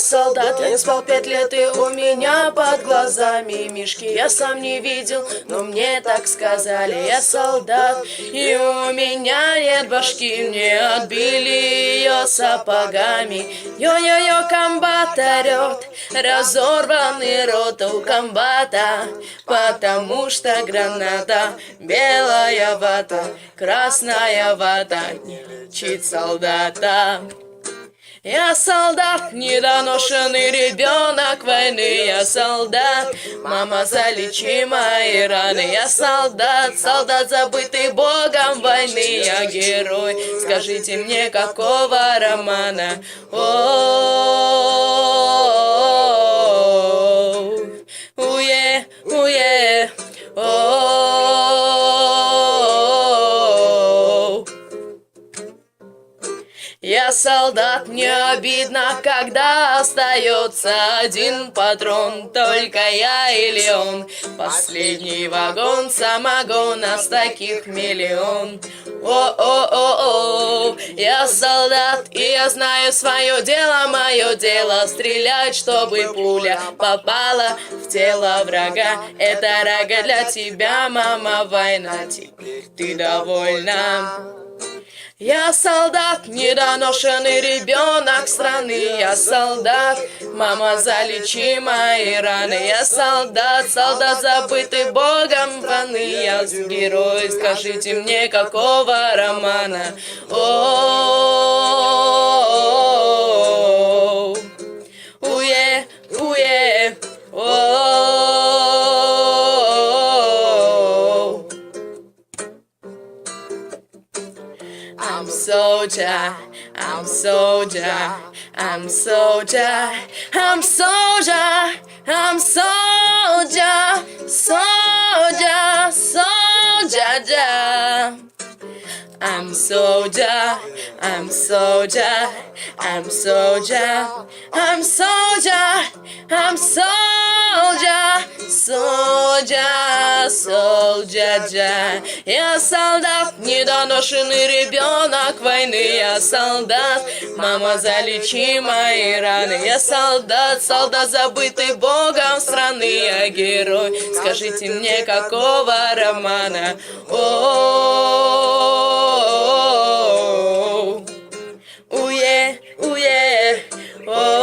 солдат, я не спал пять лет, и у меня под глазами мишки я сам не видел, но мне так сказали, я солдат, и у меня нет башки, мне отбили ее сапогами. Йо-йо-йо, комбат орет, разорванный рот у комбата, потому что граната, белая вата, красная вата, не лечит солдата. Я солдат, недоношенный ребенок войны, я солдат, мама, залечи мои раны, я солдат, солдат, забытый богом войны, я герой, скажите мне, какого романа? О, Я солдат, мне обидно, когда остается один патрон, только я или он. Последний вагон самогона, с таких миллион. О-о-о-о, я солдат, и я знаю свое дело, мое дело стрелять, чтобы пуля попала в тело врага. Это рога для тебя, мама, война, теперь ты довольна. Я солдат, недоношенный ребенок страны, я солдат, мама, залечи мои раны, я солдат, солдат, забытый богом войны, я герой, скажите мне, какого романа? О, I'm so dry, I'm so dry, I'm so dry, I'm so dry, I'm so dry, so dry, so dry, dry. I'm so dry, I'm so dry, I'm so dry, I'm so dry, I'm so дядя. Я солдат, недоношенный ребенок войны. Я солдат, мама, залечи мои раны. Я солдат, солдат, забытый богом страны. Я герой, скажите мне, какого романа? О, -о. уе, уе, о. -о, -о, -о, -о, -о, -о, -о